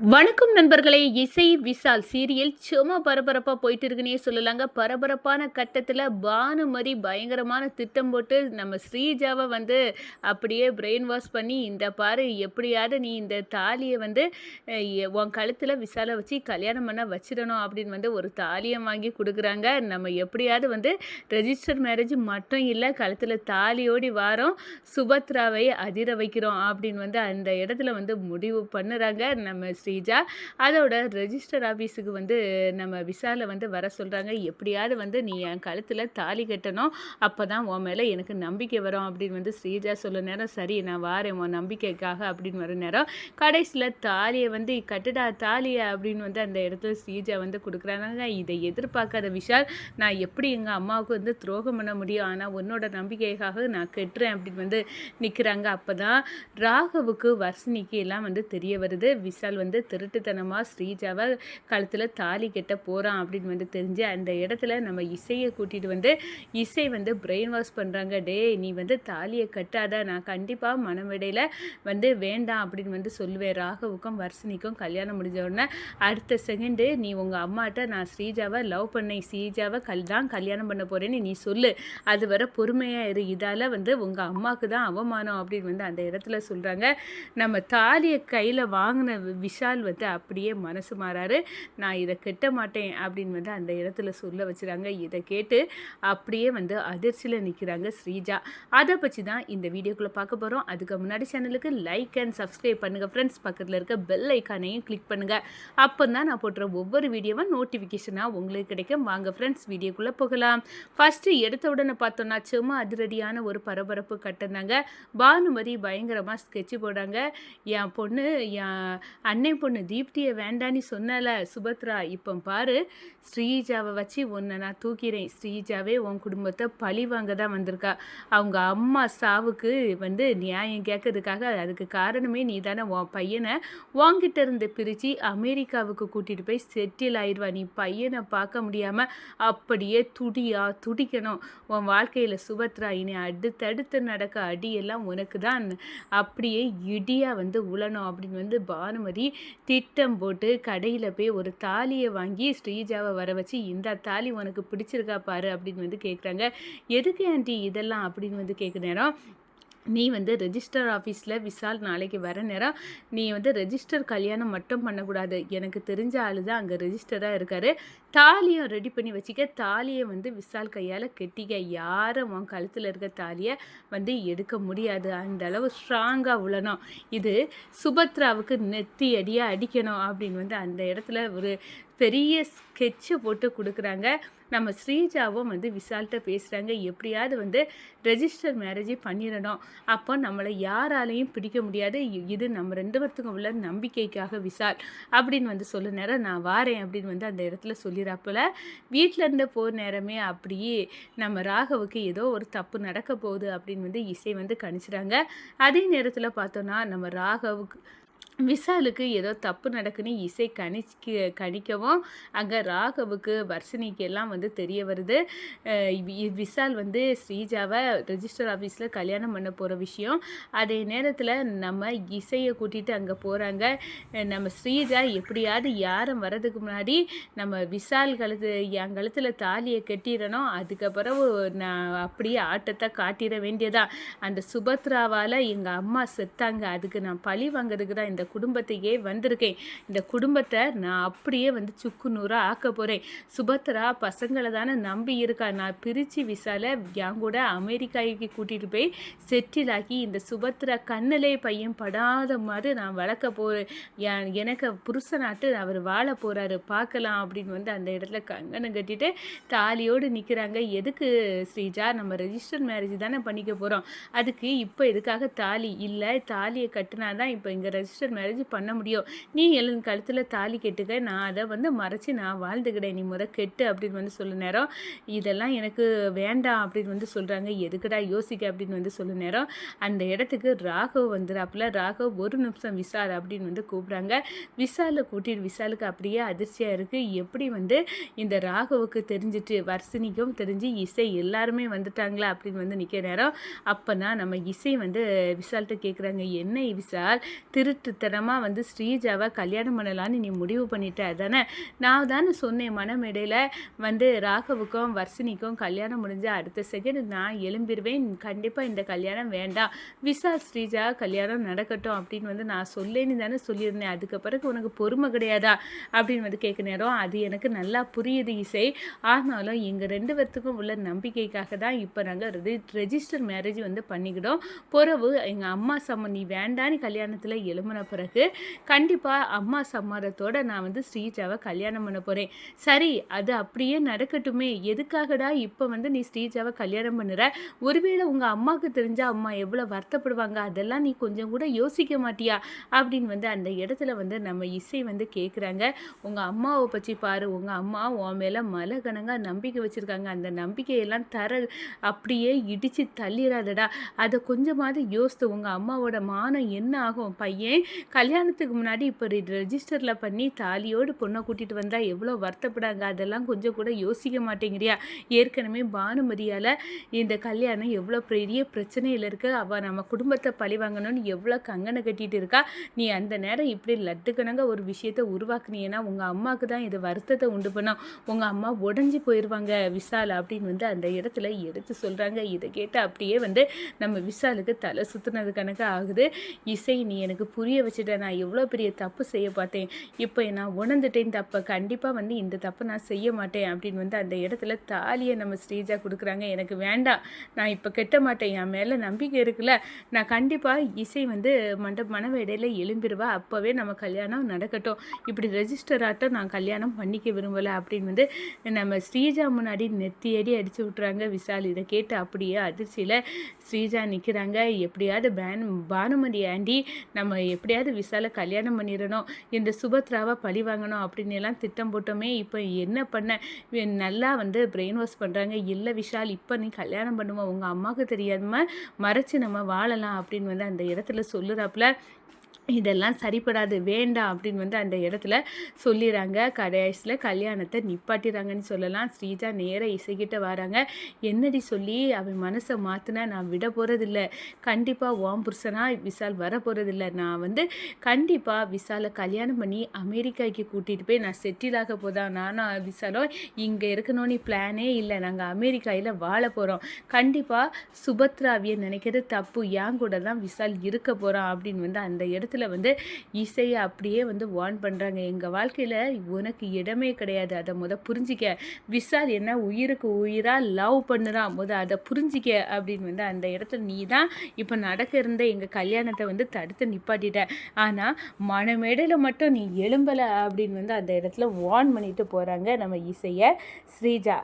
வணக்கம் நண்பர்களே இசை விசால் சீரியல் சும்மா பரபரப்பாக போயிட்டு இருக்குன்னே சொல்லலாங்க. பரபரப்பான கட்டத்தில் பானுமதி பயங்கரமான திட்டம் போட்டு நம்ம ஸ்ரீஜாவை வந்து அப்படியே பிரெயின் வாஷ் பண்ணி இந்த பாரு எப்படியாவது நீ இந்த தாலியை வந்து எ- உன் கழுத்தில் விசாலை வச்சு கல்யாணம் பண்ண வச்சிடணும் அப்படின்னு வந்து ஒரு தாலியை வாங்கி கொடுக்குறாங்க. நம்ம எப்படியாவது வந்து ரெஜிஸ்டர் மேரேஜ் மட்டும் இல்லை கழுத்தில் தாலியோடி வாரோம் சுபத்ராவை அதிர வைக்கிறோம் அப்படின்னு வந்து அந்த இடத்துல வந்து முடிவு பண்ணுறாங்க. நம்ம ஸ்ரீஜா அதோட ரெஜிஸ்டர் ஆஃபீஸுக்கு வந்து நம்ம விசால வந்து வர சொல்கிறாங்க எப்படியாவது வந்து நீ என் கழுத்தில் தாலி கட்டணும் அப்போ தான் உன் மேலே எனக்கு நம்பிக்கை வரும் அப்படின்னு வந்து ஸ்ரீஜா சொல்ல நேரம் சரி நான் வாரேன் உன் நம்பிக்கைக்காக அப்படின்னு வர நேரம் கடைசியில் தாலியை வந்து கட்டுடா தாலியை அப்படின்னு வந்து அந்த இடத்துல ஸ்ரீஜா வந்து கொடுக்குறாங்க. இதை எதிர்பார்க்காத விஷால் நான் எப்படி எங்கள் அம்மாவுக்கு வந்து துரோகம் பண்ண முடியும்? ஆனால் உன்னோட நம்பிக்கைக்காக நான் கட்டுறேன் அப்படின்னு வந்து நிற்கிறாங்க அப்போ தான் ராகவுக்கு வர்ஷினிக்கு எல்லாம் வந்து தெரிய வருது. விஷால் வந்து திருட்டுத்தனமாக ஸ்ரீஜாவை கழுத்தில் தாலி கட்ட போகிறான் அப்படின்னு வந்து தெரிஞ்சு அந்த இடத்துல நம்ம இசையை கூட்டிகிட்டு வந்து இசை வந்து பிரெயின் வாஷ் பண்ணுறாங்க டேய் நீ வந்து தாலியை கட்டாத. நான் கண்டிப்பாக மனமிடையில் வந்து வேண்டாம் அப்படின்னு வந்து சொல்லுவேன். ராகவுக்கும் வர்ஷினிக்கும் கல்யாணம் முடிஞ்ச உடனே அடுத்த செகண்டு நீ உங்கள் அம்மாட்ட நான் ஸ்ரீஜாவை லவ் பண்ணேன். ஸ்ரீஜாவை கல் தான் கல்யாணம் பண்ண போகிறேன்னு நீ சொல்லு. அது வர பொறுமையாக இரு. இதால் வந்து உங்கள் அம்மாவுக்கு தான் அவமானம் அப்படின்னு வந்து அந்த இடத்துல சொல்கிறாங்க நம்ம தாலியை கையில் வாங்கின விஷா விஷால் வந்து அப்படியே மனசு மாறாரு. நான் இதை கெட்ட மாட்டேன் அப்படின்னு வந்து அந்த இடத்துல சொல்ல வச்சுறாங்க. இதை கேட்டு அப்படியே வந்து அதிர்ச்சியில் நிற்கிறாங்க ஸ்ரீஜா. அதை பற்றி தான் இந்த வீடியோக்குள்ளே பார்க்க போகிறோம் அதுக்கு முன்னாடி சேனலுக்கு லைக் அண்ட் சப்ஸ்கிரைப் பண்ணுங்கள் ஃப்ரெண்ட்ஸ் பக்கத்தில் இருக்க பெல் ஐக்கானையும் கிளிக் பண்ணுங்கள் அப்போ தான் நான் போடுற ஒவ்வொரு வீடியோவும் நோட்டிஃபிகேஷனாக உங்களுக்கு கிடைக்கும். வாங்க ஃப்ரெண்ட்ஸ் வீடியோக்குள்ளே போகலாம். ஃபஸ்ட்டு எடுத்த உடனே பார்த்தோன்னா சும்மா அதிரடியான ஒரு பரபரப்பு கட்டினாங்க பானுமதி பயங்கரமாக ஸ்கெட்சு போடுறாங்க. என் பொண்ணு என் அண்ணன் பொண்ணு தீப்தியை வேண்டான்னு சொன்னல சுபத்ரா. இப்போ பாரு ஸ்ரீஜாவை வச்சு உன்னை நான் தூக்கிறேன். ஸ்ரீஜாவே உன் குடும்பத்தை பழி வாங்க தான் வந்திருக்கா. அவங்க அம்மா சாவுக்கு வந்து நியாயம் கேட்கறதுக்காக அதுக்கு காரணமே நீ தானே உன் பையனை உன்கிட்ட இருந்து பிரித்து அமெரிக்காவுக்கு கூட்டிகிட்டு போய் செட்டில் ஆயிடுவா நீ பையனை பார்க்க முடியாமல் அப்படியே துடியா துடிக்கணும். உன் வாழ்க்கையில் சுபத்ரா இனி அடுத்தடுத்து நடக்க அடியெல்லாம் உனக்கு தான் அப்படியே இடியாக வந்து உழணும் அப்படின்னு வந்து பானுமதி திட்டம் போட்டு கடையில் போய் ஒரு தாலியை வாங்கி ஸ்ரீஜாவை வர வச்சு இந்த தாலி உனக்கு பிடிச்சிருக்கா பாரு அப்படின்னு வந்து கேட்குறாங்க எதுக்கு ஆண்டி இதெல்லாம் அப்படின்னு வந்து கேட்குற நேரம் நீ வந்து ரெஜிஸ்டர் ஆஃபீஸில் விசால் நாளைக்கு வர நேரம் நீ வந்து ரெஜிஸ்டர் கல்யாணம் மட்டும் பண்ணக்கூடாது. எனக்கு தெரிஞ்ச ஆள் தான் அங்கே ரெஜிஸ்டராக இருக்கார். தாலியை ரெடி பண்ணி வச்சுக்க. தாலியை வந்து விசால் கையால் கெட்டிக்க. யாரும் உன் கழுத்தில் இருக்க தாலியை வந்து எடுக்க முடியாது. அந்த அளவு ஸ்ட்ராங்காக உழணும். இது சுபத்ராவுக்கு நெத்தி அடியாக அடிக்கணும் அப்படின்னு வந்து அந்த இடத்துல ஒரு பெரிய ஸ்கெட்சை போட்டு கொடுக்குறாங்க. நம்ம ஸ்ரீஜாவும் வந்து விசால்கிட்ட பேசுகிறாங்க எப்படியாவது வந்து ரெஜிஸ்டர் மேரேஜே பண்ணிடணும். அப்போ நம்மளை யாராலையும் பிடிக்க முடியாது. இது நம்ம ரெண்டு பேர்த்துக்கும் உள்ள நம்பிக்கைக்காக விசால் அப்படின்னு வந்து சொல்ல நேரம் நான் வாரேன் அப்படின்னு வந்து அந்த இடத்துல சொல்லிடுறாப்புல வீட்டில் இருந்து போகிற நேரமே அப்படியே நம்ம ராகவுக்கு ஏதோ ஒரு தப்பு நடக்க போகுது அப்படின்னு வந்து இசை வந்து கணிச்சிட்டாங்க அதே நேரத்தில் பார்த்தோன்னா நம்ம ராகவுக்கு விசாலுக்கு ஏதோ தப்பு நடக்குன்னு இசை கணிக்க கணிக்கவும் அங்கே ராகவுக்கு வர்ஷினிக்கு எல்லாம் வந்து தெரிய வருது. விஷால் விசால் வந்து ஸ்ரீஜாவை ரெஜிஸ்டர் ஆஃபீஸில் கல்யாணம் பண்ண போகிற விஷயம். அதே நேரத்தில் நம்ம இசையை கூட்டிகிட்டு அங்கே போகிறாங்க நம்ம ஸ்ரீஜா எப்படியாவது யாரும் வர்றதுக்கு முன்னாடி நம்ம விசால் கழுத்து என் கழுத்தில் தாலியை கட்டிடணும். அதுக்கப்புறம் நான் அப்படியே ஆட்டத்தை காட்டிட வேண்டியதா. அந்த சுபத்ராவால் எங்கள் அம்மா செத்தாங்க. அதுக்கு நான் பழி வாங்குறதுக்கு தான் இந்த குடும்பத்தையே வந்திருக்கேன். இந்த குடும்பத்தை நான் அப்படியே வந்து சுக்கு நூறாக ஆக்க போகிறேன் சுபத்ரா பசங்களை தானே நம்பி இருக்கா. நான் பிரித்து விசால என் கூட அமெரிக்காவுக்கு கூட்டிகிட்டு போய் செட்டில் ஆக்கி இந்த சுபத்ரா கண்ணிலே பையன் படாத மாதிரி நான் வளர்க்க போகிறேன் எனக்கு புருஷனாட்டு அவர் வாழ போகிறாரு பார்க்கலாம் அப்படின்னு வந்து அந்த இடத்துல கங்கணம் கட்டிட்டு தாலியோடு நிற்கிறாங்க எதுக்கு ஸ்ரீஜா? நம்ம ரெஜிஸ்டர் மேரேஜ் தானே பண்ணிக்க போகிறோம் அதுக்கு இப்போ எதுக்காக தாலி இல்லை? தாலியை கட்டினா தான் இப்போ இங்கே ரெஜிஸ்டர் மேரேஜ் பண்ண முடியும். நீ எழுன் கழுத்தில் தாலி கெட்டுக்க நான் அதை வந்து மறைச்சி நான் வாழ்ந்துக்கிட்டேன் நீ முத கெட்டு அப்படின்னு வந்து சொல்ல நேரம். இதெல்லாம் எனக்கு வேண்டாம் அப்படின்னு வந்து சொல்கிறாங்க எதுக்குடா யோசிக்க அப்படின்னு வந்து சொல்ல நேரம். அந்த இடத்துக்கு ராகவ் வந்துடாப்புல ராகவ் ஒரு நிமிஷம் விசால் அப்படின்னு வந்து கூப்பிட்றாங்க. விசாலை கூட்டிட்டு விசாலுக்கு அப்படியே அதிர்ச்சியாக இருக்குது எப்படி வந்து இந்த ராகவுக்கு தெரிஞ்சிட்டு வர்ஷினிக்கும் தெரிஞ்சு இசை எல்லாருமே வந்துட்டாங்களா அப்படின்னு வந்து நிற்க நேரம். அப்போ தான் நம்ம இசை வந்து விசால்கிட்ட கேட்குறாங்க என்ன விசால் திருட்டுத்தனம் தெரியாத்தனமாக வந்து ஸ்ரீஜாவை கல்யாணம் பண்ணலான்னு நீ முடிவு பண்ணிட்ட தானே நான் தானே சொன்னேன் மனமேடையில் வந்து ராகவுக்கும் வர்ஷினிக்கும் கல்யாணம் முடிஞ்ச அடுத்த செகண்ட் நான் எழும்பிடுவேன் கண்டிப்பாக இந்த கல்யாணம் வேண்டாம். விசால் ஸ்ரீஜா கல்யாணம் நடக்கட்டும் அப்படின்னு வந்து நான் சொல்லேன்னு தானே சொல்லியிருந்தேன். அதுக்கு பிறகு உனக்கு பொறுமை கிடையாதா? அப்படின்னு வந்து கேட்க நேரம் அது எனக்கு நல்லா புரியுது இசை. ஆனாலும் எங்கள் ரெண்டு பேர்த்துக்கும் உள்ள நம்பிக்கைக்காக தான் இப்போ நாங்கள் ரெஜி ரெஜிஸ்டர் மேரேஜ் வந்து பண்ணிக்கிட்டோம். பிறகு எங்கள் அம்மா சம்மந்தி வேண்டான்னு கல்யாணத்தில் எழும்பின பிறகு கண்டிப்பாக அம்மா சம்மதத்தோட நான் வந்து ஸ்ரீஜாவை கல்யாணம் பண்ண போகிறேன் சரி அது அப்படியே நடக்கட்டுமே. எதுக்காகடா இப்போ வந்து நீ ஸ்ரீஜாவை கல்யாணம் பண்ணுற? ஒருவேளை உங்கள் அம்மாவுக்கு தெரிஞ்சால் அம்மா எவ்வளோ வருத்தப்படுவாங்க? அதெல்லாம் நீ கொஞ்சம் கூட யோசிக்க மாட்டியா? அப்படின்னு வந்து அந்த இடத்துல வந்து நம்ம இசை வந்து கேட்குறாங்க உங்கள் அம்மாவை பற்றி பாரு. உங்கள் அம்மா உன் மேலே மலை கணங்காக நம்பிக்கை வச்சுருக்காங்க. அந்த நம்பிக்கையெல்லாம் தர அப்படியே இடித்து தள்ளிடாதடா அதை கொஞ்சமாவது யோசித்து உங்கள் அம்மாவோட மானம் என்ன ஆகும்? பையன் கல்யாணத்துக்கு முன்னாடி இப்போ ரெஜிஸ்டரில் பண்ணி தாலியோடு பொண்ணை கூட்டிகிட்டு வந்தால் எவ்வளோ வருத்தப்படாங்க? அதெல்லாம் கொஞ்சம் கூட யோசிக்க மாட்டேங்கிறியா? ஏற்கனவே பானுமதியால் இந்த கல்யாணம் எவ்வளோ பெரிய பிரச்சனையில் இருக்குது அவள் நம்ம குடும்பத்தை பழி வாங்கணும்னு எவ்வளோ கங்கனை கட்டிகிட்டு இருக்கா? நீ அந்த நேரம் இப்படி லட்டுக்கணங்க ஒரு விஷயத்த உருவாக்குனீங்கன்னா உங்கள் அம்மாவுக்கு தான் இது வருத்தத்தை உண்டு பண்ணும். உங்கள் அம்மா உடஞ்சி போயிடுவாங்க விசால் அப்படின்னு வந்து அந்த இடத்துல எடுத்து சொல்கிறாங்க இதை கேட்டு அப்படியே வந்து நம்ம விசாலுக்கு தலை சுற்றுனது கணக்கு ஆகுது. இசை நீ எனக்கு புரிய வச்சுட்டேன். நான் எவ்வளோ பெரிய தப்பு செய்ய பார்த்தேன் இப்போ நான் உணர்ந்துட்டேன் தப்பை. கண்டிப்பாக வந்து இந்த தப்பை நான் செய்ய மாட்டேன் அப்படின்னு வந்து அந்த இடத்துல தாலியை நம்ம ஸ்ரீஜா கொடுக்குறாங்க. எனக்கு வேண்டாம். நான் இப்போ கெட்ட மாட்டேன். என் மேலே நம்பிக்கை இருக்குல்ல. நான் கண்டிப்பாக இசை வந்து மண்ட மனவேடையில் எழும்பிடுவா. அப்போவே நம்ம கல்யாணம் நடக்கட்டும். இப்படி ரெஜிஸ்டர் ஆட்டம் நான் கல்யாணம் பண்ணிக்க விரும்பலை அப்படின்னு வந்து நம்ம ஸ்ரீஜா முன்னாடி நெத்தியடி அடித்து விட்றாங்க விசால் இதை கேட்டு அப்படியே அதிர்ச்சியில் ஸ்ரீஜா நிற்கிறாங்க எப்படியாவது பேன் பானுமதி ஆண்டி நம்ம எப்படியாவது விசாலை கல்யாணம் பண்ணிடணும் இந்த சுபத்ராவை பழி வாங்கணும் அப்படின்னு எல்லாம் திட்டம் போட்டோமே இப்போ என்ன பண்ண? நல்லா வந்து பிரெயின் வாஷ் பண்ணுறாங்க இல்லை விஷால் இப்போ நீ கல்யாணம் பண்ணுவோம் உங்கள் அம்மாவுக்கு தெரியாமல் மறைச்சு நம்ம வாழலாம் அப்படின்னு வந்து அந்த இடத்துல சொல்லுறாப்புல. இதெல்லாம் சரிப்படாது வேண்டாம் அப்படின்னு வந்து அந்த இடத்துல சொல்லிடுறாங்க கடைசியில் கல்யாணத்தை நிப்பாட்டிடுறாங்கன்னு சொல்லலாம். ஸ்ரீஜா நேராக இசைக்கிட்ட வராங்க. என்னடி சொல்லி அவன் மனசை மாற்றினா நான் விட போகிறதில்ல கண்டிப்பாக ஓம் புருஷனாக விசால் வர போகிறதில்ல நான் வந்து கண்டிப்பாக விசாலை கல்யாணம் பண்ணி அமெரிக்காவுக்கு கூட்டிகிட்டு போய் நான் செட்டில் ஆக போதான். நானும் விசாலும் இங்கே இருக்கணும்னு பிளானே இல்லை. நாங்கள் அமெரிக்காவில் வாழ போகிறோம் கண்டிப்பாக சுபத்ராவியை நினைக்கிறது தப்பு. ஏன் கூட தான் விசால் இருக்க போகிறான் அப்படின்னு வந்து அந்த இடத்துல வந்து இசையை அப்படியே வந்து வார்ன் பண்ணுறாங்க எங்கள் வாழ்க்கையில் உனக்கு இடமே கிடையாது. அதை முத புரிஞ்சிக்க. விசால் என்ன உயிருக்கு உயிராக லவ் பண்ணுறான் முத அதை புரிஞ்சிக்க அப்படின்னு வந்து அந்த இடத்துல நீ தான் இப்போ நடக்க இருந்த எங்கள் கல்யாணத்தை வந்து தடுத்து நிப்பாட்டிட்ட. ஆனால் மனமேடையில் மட்டும் நீ எழும்பலை அப்படின்னு வந்து அந்த இடத்துல வார்ன் பண்ணிட்டு போகிறாங்க நம்ம இசையை ஸ்ரீஜா.